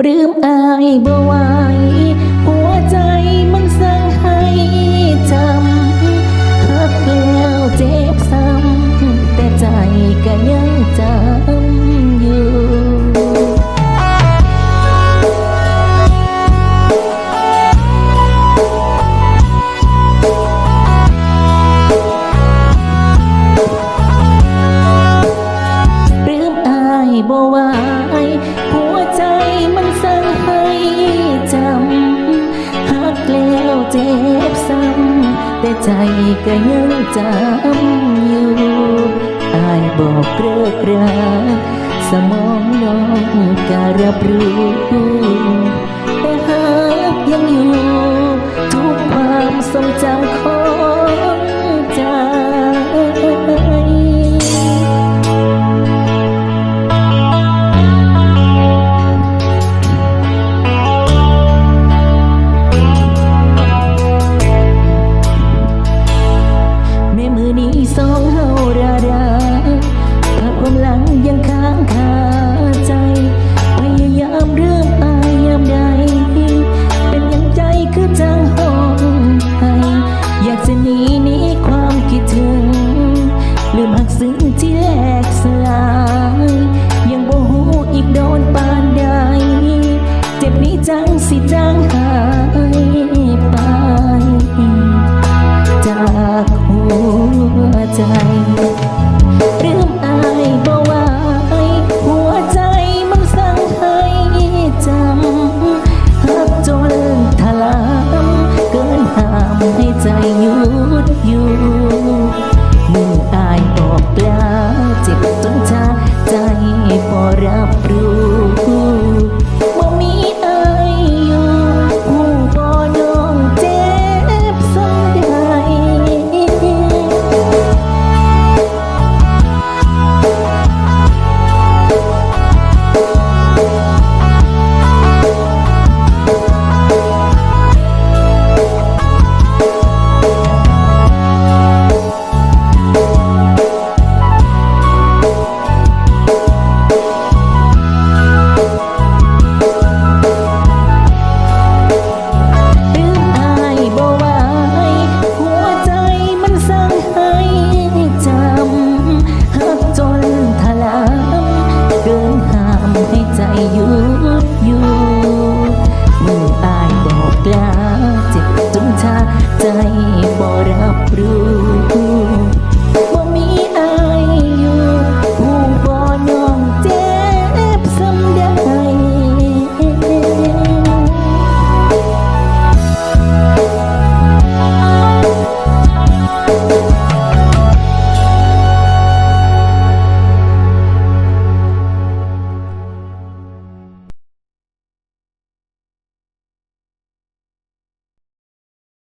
ปลื้มอายบ่ไหว แต่ใจก็ยังจำอยู่อายบอกเลิกราสมองน้องก็รับรู้แต่หากยังอยู่ ทุกความทรงจำของ เกินห้ามให้ใจอยู่